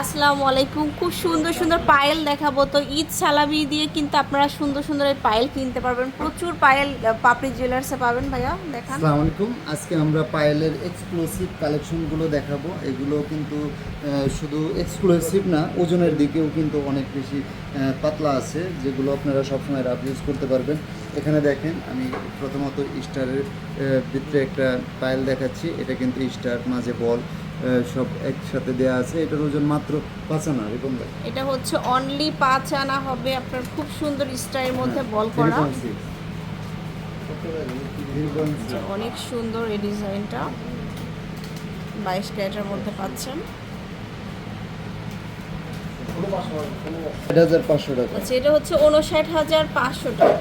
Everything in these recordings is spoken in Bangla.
আসসালামু আলাইকুম। খুব সুন্দর সুন্দর পায়েল দেখাবো। তো ঈদ সালামি দিয়ে কিন্তু আপনারা সুন্দর সুন্দর এই পায়েল কিনতে পারবেন। প্রচুর পায়েল পাপড়ি জুয়েলার্সে পাবেন ভাইয়া, দেখান। আসসালামু আলাইকুম। আজকে আমরা পায়েলের এক্সক্লুসিভ কালেকশনগুলো দেখাবো। এগুলো কিন্তু শুধু এক্সক্লুসিভ না, ওজনের দিকেও কিন্তু অনেক বেশি পাতলা আছে, যেগুলো আপনারা সবসময় রাফ ইউজ করতে পারবেন। এখানে দেখেন আমি প্রথমত স্টারের ভিতরে একটা পায়েল দেখাচ্ছি। এটা কিন্তু স্টার মাঝে বল সব একসাথে দেওয়া আছে। এটার ওজন মাত্র পাঁচ আনা এরকম এটা হচ্ছে অনলি পাঁচ আনা হবে আপনার খুব সুন্দর স্টাইলের মধ্যে বল করা। আচ্ছা, অনেক সুন্দর এই ডিজাইনটা। বাইশ ক্যারেটের মধ্যে পাচ্ছেন আট হাজার পাঁচশো টাকা আচ্ছা এটা হচ্ছে উনষাট হাজার পাঁচশো টাকা।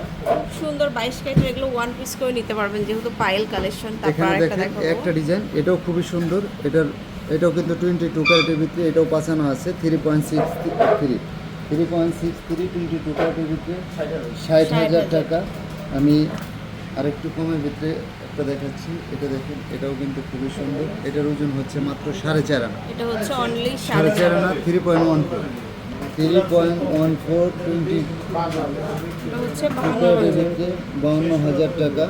সুন্দর বাইশ ক্যারেটের এগুলো ওয়ান পিস করে নিতে পারবেন যেহেতু পায়েল কালেকশন এখানে দেখেন একটা ডিজাইন এটাও খুবই সুন্দর। এটার এটাও কিন্তু টোয়েন্টি টু ক্যারেটের ভিতরে এটাও পাঁচানো আছে three point six three three point six three twenty two ক্যারেটের ভিতরে ষাট হাজার। টাকা। আমি আরেকটু কমের ভিতরে একটা দেখাচ্ছি এটা দেখেন এটাও কিন্তু খুবই সুন্দর। এটার ওজন হচ্ছে মাত্র সাড়ে চার আনা। এটা হচ্ছে অনলি সাড়ে চার আনা three point one four three point one four twenty. বাউন্ন হাজার। টাকা।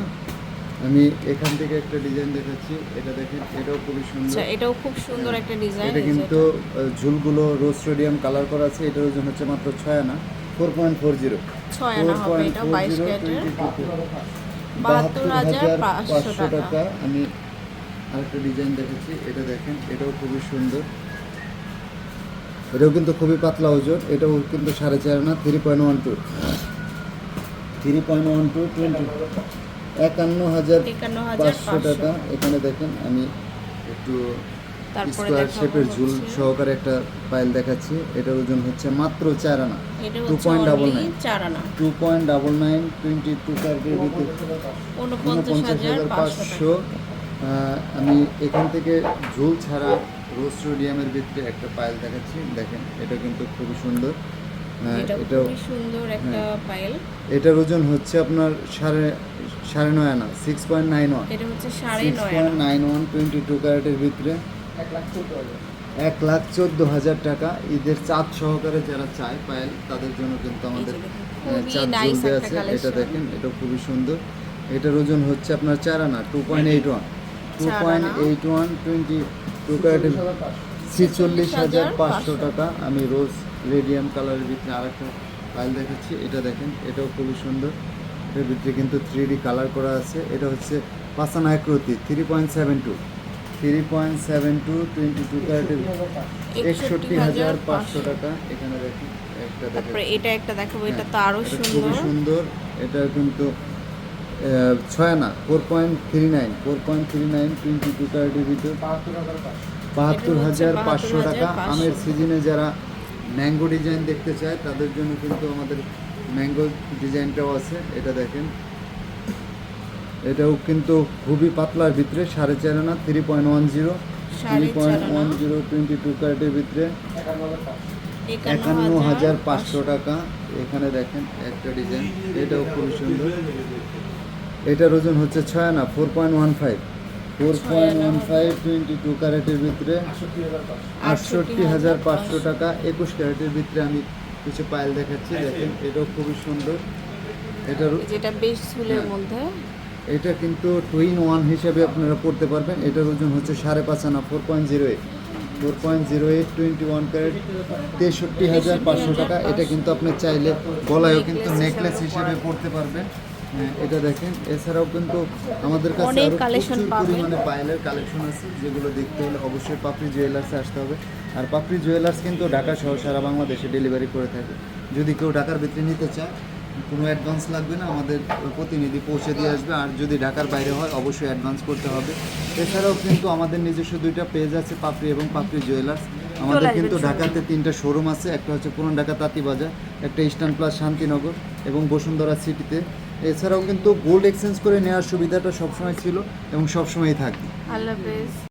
আমি এখান থেকে একটা ডিজাইন দেখাচ্ছি এটা দেখেন এটাও খুবই সুন্দর। আচ্ছা এটাও খুব সুন্দর একটা ডিজাইন এটা কিন্তু ঝুলগুলো রোজ স্টেডিয়াম কালার করা আছে এটার ওজন হচ্ছে মাত্র ছয় আনা। ফোর পয়েন্ট ফোর জিরো ছয় আনা হবে এটা বাইশ বাহাত্তর হাজার পাঁচশো টাকা। আমি আরেকটা ডিজাইন দেখেছি এটা দেখেন এটাও খুবই সুন্দর। এটাও কিন্তু খুবই পাতলা ওজন এটাও কিন্তু সাড়ে চার না three point one two three point one two twenty একান্ন হাজার পাঁচশো টাকা। এখানে দেখেন আমি একটু তারপরে স্কোয়ার শেপের ঝুল সহকারে একটা পাইল দেখাচ্ছি। এটার ওজন হচ্ছে মাত্র চার আনা। টু পয়েন্ট ডাবল নাইন চার আনা। Two point double nine twenty two ক্যারেটের ভিতরে উনপঞ্চাশ হাজার পাঁচশো আমি এখান থেকে ঝুল ছাড়া রোজ স্টেডিয়ামের ভিতরে একটা পায়েল দেখাচ্ছি। দেখেন এটা কিন্তু খুবই সুন্দর। এটাও খুবই সুন্দর একটা হ্যাঁ। পায়েল এটার ওজন হচ্ছে আপনার সাড়ে সাড়ে নয় আনা সিক্স পয়েন্ট নাইন ওয়ান এটা হচ্ছে সাড়ে নয় নাইন ওয়ান টোয়েন্টি টু ক্যারেটের ভিতরে। এক লাখ চোদ্দ হাজার টাকা। ঈদের চাঁদ সহকারে যারা চায় পায়েল তাদের জন্য কিন্তু আমাদের খুবই চাঁদ ঝুলতে আছে। এটা দেখেন এটা খুবই সুন্দর। এটার ওজন হচ্ছে আপনার চার আনা two point eight one two point eight one twenty two ছিচল্লিশ হাজার পাঁচশো টাকা। আমি রোজ রেডিয়াম কালারের ভিতরে আরেকটা পায়েল দেখাচ্ছি। এটা দেখেন এটাও খুবই সুন্দর। এটার ভিতরে কিন্তু থ্রি ডি কালার করা আছে। এটা হচ্ছে পাসানা একরতি three point seven two three point seven two twenty two ক্যারেটের একষট্টি হাজার পাঁচশো টাকা। এখানে দেখেন একটা তারপরে এটা একটা দেখাবো এটা তো হ্যাঁ, আরও সুন্দর খুবই সুন্দর। এটা কিন্তু ছয় না four point three nine four point three nine twenty two ক্যারেটের ভিতরে বাহাত্তর হাজার পাঁচশো টাকা। আমের সিজনে যারা ম্যাঙ্গো ডিজাইন দেখতে চায় তাদের জন্য কিন্তু আমাদের ম্যাঙ্গো ডিজাইনটাও আছে এটা দেখেন। এটাও কিন্তু খুবই পাতলার ভিতরে সাড়ে চার আনা three point one zero three point one zero twenty two ক্যারেটের ভিতরে। একান্ন হাজার পাঁচশো টাকা। এখানে দেখেন একটা ডিজাইন এটাও খুব সুন্দর। এটার ওজন হচ্ছে ছয় আনা four point one five four point one five twenty two ক্যারেটের ভিতরে। আটষট্টি হাজার পাঁচশো টাকা একুশ ক্যারেটের ভিতরে আমি কিছু পায়েল দেখাচ্ছি। দেখেন এটাও খুবই সুন্দর। এটার যেটা বেশ ঝুলের হ্যাঁ। মধ্যে। এটা কিন্তু টুইন ওয়ান হিসেবে আপনারা পড়তে পারবেন। এটার ওজন হচ্ছে সাড়ে পাঁচ আনা four point zero eight four point zero eight twenty one carat তেষট্টি হাজার পাঁচশো টাকা। এটা কিন্তু আপনি চাইলে গলায়ও কিন্তু নেকলেস হিসেবে পড়তে পারবেন। হ্যাঁ, এটা দেখেন। এছাড়াও কিন্তু আমাদের কাছে আরও প্রচুর পরিমাণে পাইলের কালেকশন আছে যেগুলো দেখতে হলে অবশ্যই পাপড়ি জুয়েলার্সে আসতে হবে। আর পাপড়ি জুয়েলার্স কিন্তু ঢাকা সহ সারা বাংলাদেশে ডেলিভারি করে থাকে। যদি কেউ ঢাকার ভিতরে নিতে চায় কোনো অ্যাডভান্স লাগবে না আমাদের প্রতিনিধি পৌঁছে দিয়ে আসবে। আর যদি ঢাকার বাইরে হয় অবশ্যই অ্যাডভান্স করতে হবে। এছাড়াও কিন্তু আমাদের নিজস্ব দুইটা পেজ আছে পাপড়ি এবং পাপড়ি জুয়েলার্স আমাদের কিন্তু ঢাকাতে তিনটা শোরুম আছে একটা হচ্ছে পুরান ঢাকা তাঁতিবাজার একটা ইস্টার্ন প্লাস শান্তিনগর এবং বসুন্ধরা সিটিতে এছাড়াও কিন্তু গোল্ড এক্সচেঞ্জ করে নেওয়ার সুবিধাটা সবসময় ছিল এবং সবসময়ই থাকবে। আল্লাহ